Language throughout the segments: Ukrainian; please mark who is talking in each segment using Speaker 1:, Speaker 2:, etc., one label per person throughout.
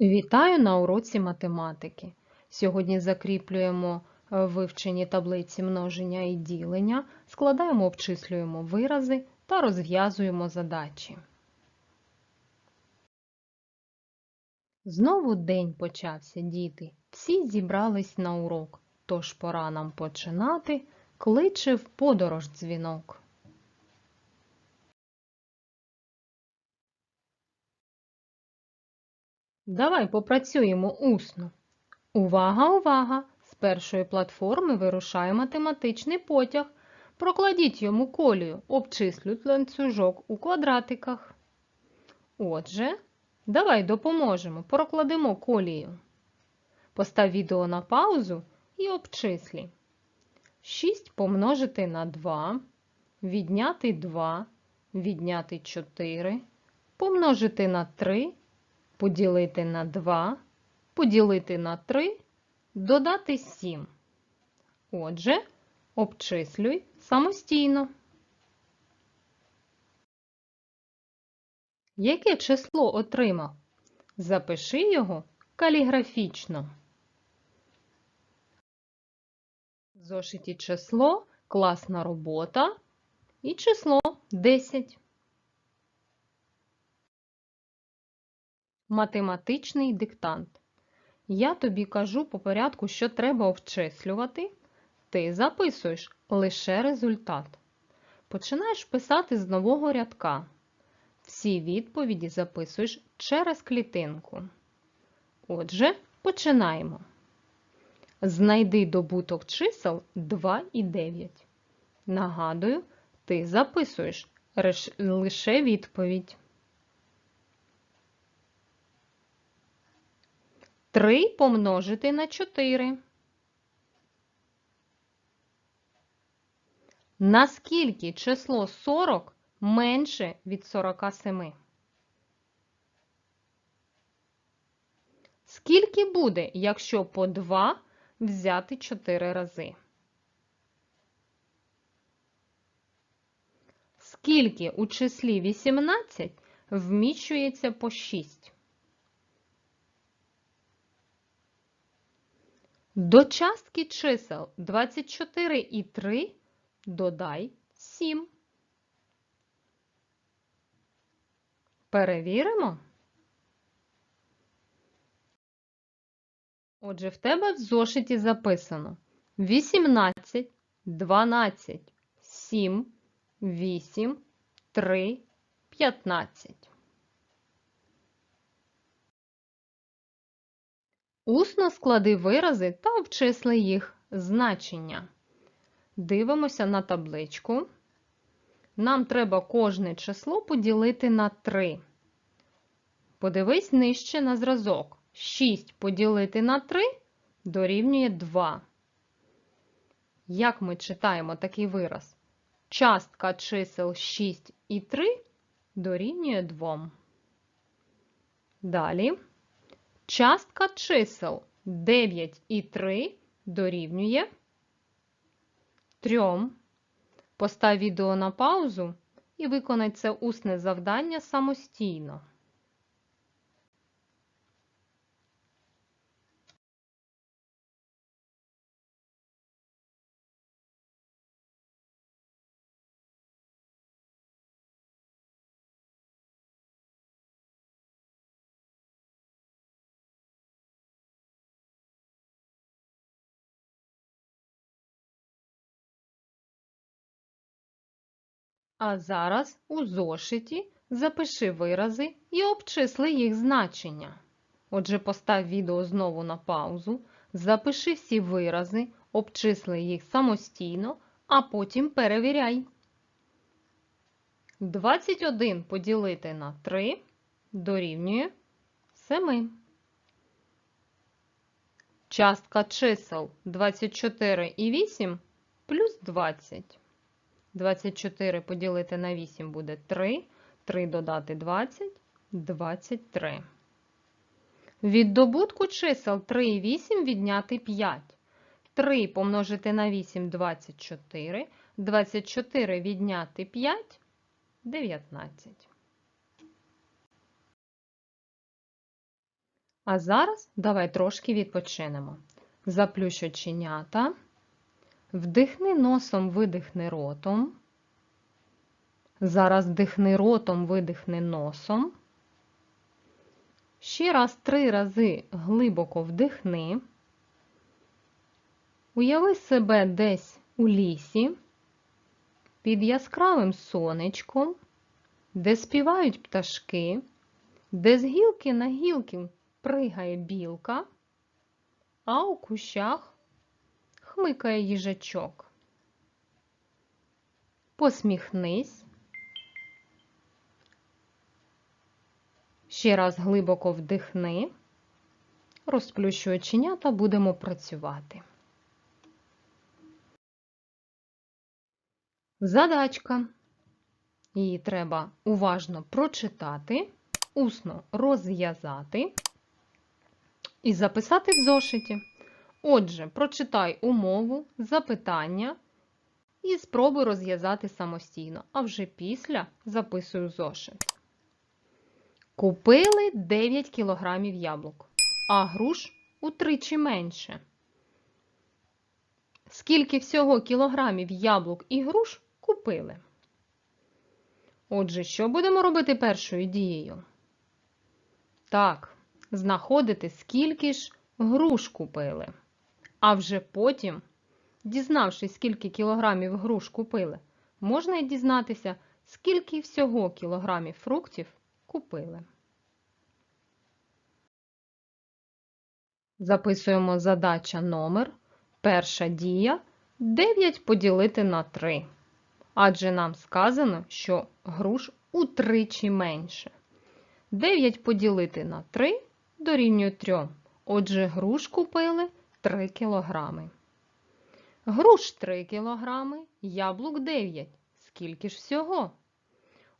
Speaker 1: Вітаю на уроці математики. Сьогодні закріплюємо е, вивчені таблиці множення і ділення, складаємо, обчислюємо вирази та розв'язуємо задачі. Знову день почався, діти. Всі зібрались на урок, тож пора нам починати, кличе в подорож дзвінок. Давай попрацюємо усно. Увага, увага! З першої платформи вирушає математичний потяг. Прокладіть йому колію, обчислюють ланцюжок у квадратиках. Отже, давай допоможемо, прокладемо колію. Постав відео на паузу і обчислі. 6 помножити на 2, відняти 2, відняти 4, помножити на 3, поділити на 2, поділити на 3, додати 7. Отже, обчислюй самостійно. Яке число отримав? Запиши його каліграфічно. В зошиті число, класна робота і число 10. Математичний диктант. Я тобі кажу по порядку, що треба обчислювати. Ти записуєш лише результат. Починаєш писати з нового рядка. Всі відповіді записуєш через клітинку. Отже, починаємо. Знайди добуток чисел 2 і 9. Нагадую, ти записуєш лише відповідь. 3 помножити на 4. Наскільки число 40 менше від 47? Скільки буде, якщо по 2 взяти 4 рази? Скільки у числі 18 вміщується по 6? До частки чисел 24 і 3 додай 7. Перевіримо. Отже, в тебе в зошиті записано 18, 12, 7, 8, 3, 15. Усно склади вирази та обчисли їх значення. Дивимося на табличку. Нам треба кожне число поділити на 3. Подивись нижче на зразок. 6 поділити на 3 дорівнює 2. Як ми читаємо такий вираз? Частка чисел 6 і 3 дорівнює 2. Далі. Частка чисел 9 і 3 дорівнює 3. Постав відео на паузу і виконай це усне завдання самостійно. А зараз у зошиті запиши вирази і обчисли їх значення. Отже, постав відео знову на паузу, запиши всі вирази, обчисли їх самостійно, а потім перевіряй. 21 поділити на 3 дорівнює 7. Частка чисел 24 і 8 плюс 20. 24 поділити на 8 буде 3. 3 додати 20 23. Від добутку чисел 3 і 8 відняти 5. 3 помножити на 8 24. 24 відняти 5 19. А зараз давай трошки відпочинемо. Заплющ оченята, вдихни носом, видихни ротом. Зараз вдихни ротом, видихни носом. Ще раз три рази глибоко вдихни. Уяви себе десь у лісі, під яскравим сонечком, де співають пташки, де з гілки на гілки пригає білка, а у кущах хмикає їжачок. Посміхнись. Ще раз глибоко вдихни, розплющуй оченята, будемо працювати. Задачка. Її треба уважно прочитати, усно розв'язати і записати в зошиті. Отже, прочитай умову, запитання і спробуй розв'язати самостійно, а вже після записуй в зошит. Купили 9 кілограмів яблук, а груш утричі менше. Скільки всього кілограмів яблук і груш купили? Отже, що будемо робити першою дією? Так, знаходити, скільки ж груш купили. А вже потім, дізнавшись, скільки кілограмів груш купили, можна й дізнатися, скільки всього кілограмів фруктів купили. Записуємо задача номер. Перша дія 9 поділити на 3. Адже нам сказано, що груш утричі менше. 9 поділити на 3 дорівнює 3. Отже, груш купили 3 кілограми. Груш 3 кілограми, яблук 9. Скільки ж всього?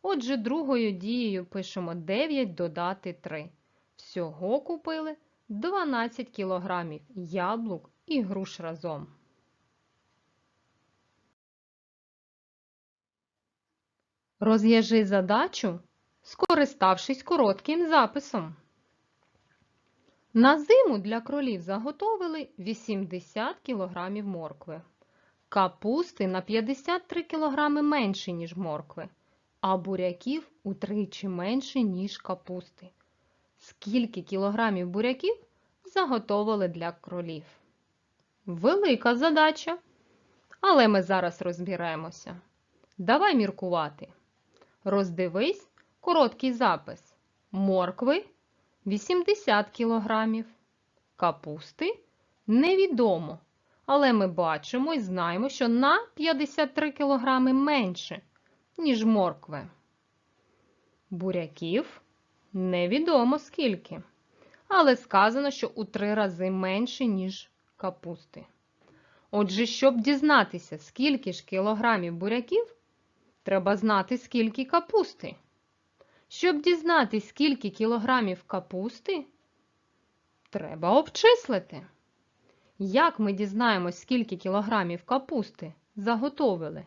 Speaker 1: Отже, другою дією пишемо 9 додати 3. Всього купили 12 кілограмів яблук і груш разом. Розв'яжи задачу, скориставшись коротким записом. На зиму для кролів заготовили 80 кг моркви. Капусти на 53 кг менше, ніж моркви, а буряків утричі менше, ніж капусти. Скільки кілограмів буряків заготовили для кролів? Велика задача. Але ми зараз розберемося. Давай міркувати. Роздивись короткий запис. Моркви 80 кг. Капусти невідомо. Але ми бачимо і знаємо, що на 53 кг менше, ніж моркви. Буряків невідомо скільки. Але сказано, що у три рази менше, ніж капусти. Отже, щоб дізнатися, скільки ж кілограмів буряків, треба знати, скільки капусти. Щоб дізнатися, скільки кілограмів капусти, треба обчислити. Як ми дізнаємось, скільки кілограмів капусти заготовили?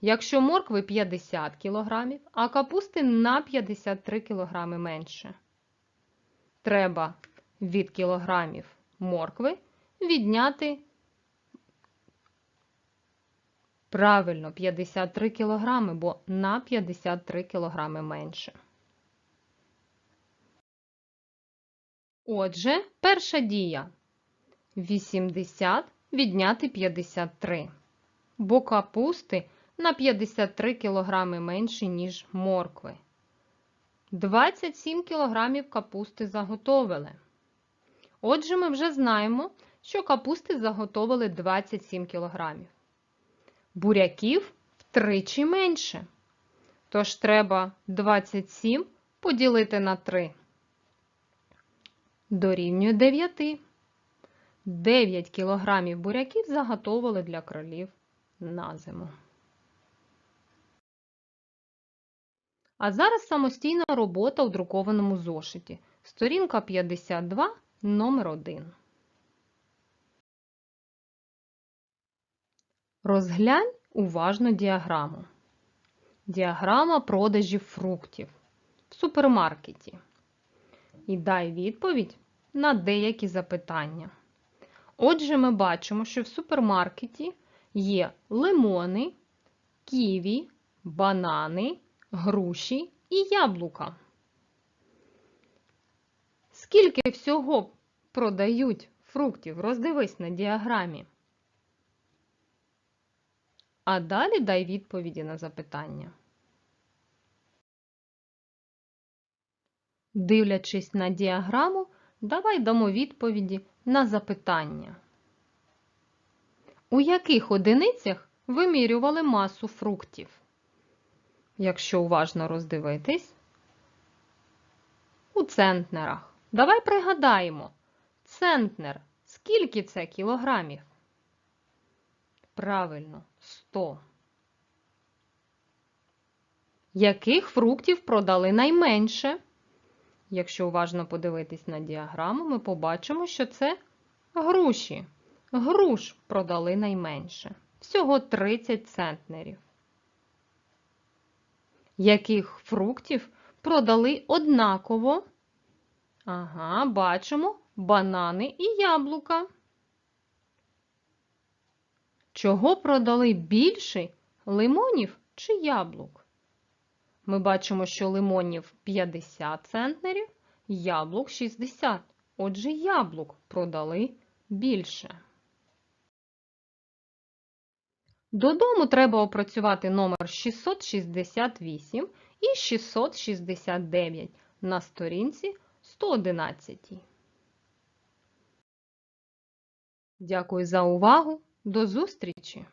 Speaker 1: Якщо моркви 50 кілограмів, а капусти на 53 кілограми менше. Треба від кілограмів моркви відняти правильно 53 кілограми, бо на 53 кілограми менше. Отже, перша дія 80 відняти 53, бо капусти на 53 кілограми менше, ніж моркви. 27 кілограмів капусти заготовили. Отже, ми вже знаємо, що капусти заготовили 27 кілограмів. Буряків втричі менше. Тож треба 27 поділити на 3. Дорівнює 9. 9 кілограмів буряків заготовили для кролів на зиму. А зараз самостійна робота у друкованому зошиті. Сторінка 52, номер 1. Розглянь уважно діаграму. Діаграма продажів фруктів в супермаркеті. і дай відповідь на деякі запитання. Отже, ми бачимо, що в супермаркеті є лимони, ківі, банани, груші і яблука. Скільки всього продають фруктів? Роздивись на діаграмі. А далі дай відповіді на запитання. Дивлячись на діаграму, давай дамо відповіді на запитання. У яких одиницях вимірювали масу фруктів? Якщо уважно роздивитись, у центнерах. Давай пригадаємо, центнер скільки це кілограмів? Правильно, 100. Яких фруктів продали найменше? Якщо уважно подивитись на діаграму, ми побачимо, що це груші. Груш продали найменше. Всього 30 центнерів. Яких фруктів продали однаково? Ага, бачимо банани і яблука. Чого продали більше лимонів чи яблук? Ми бачимо, що лимонів 50 центнерів, яблук 60. Отже, яблук продали більше. Додому треба опрацювати номер 668 і 669 на сторінці 111. Дякую за увагу. До зустрічі!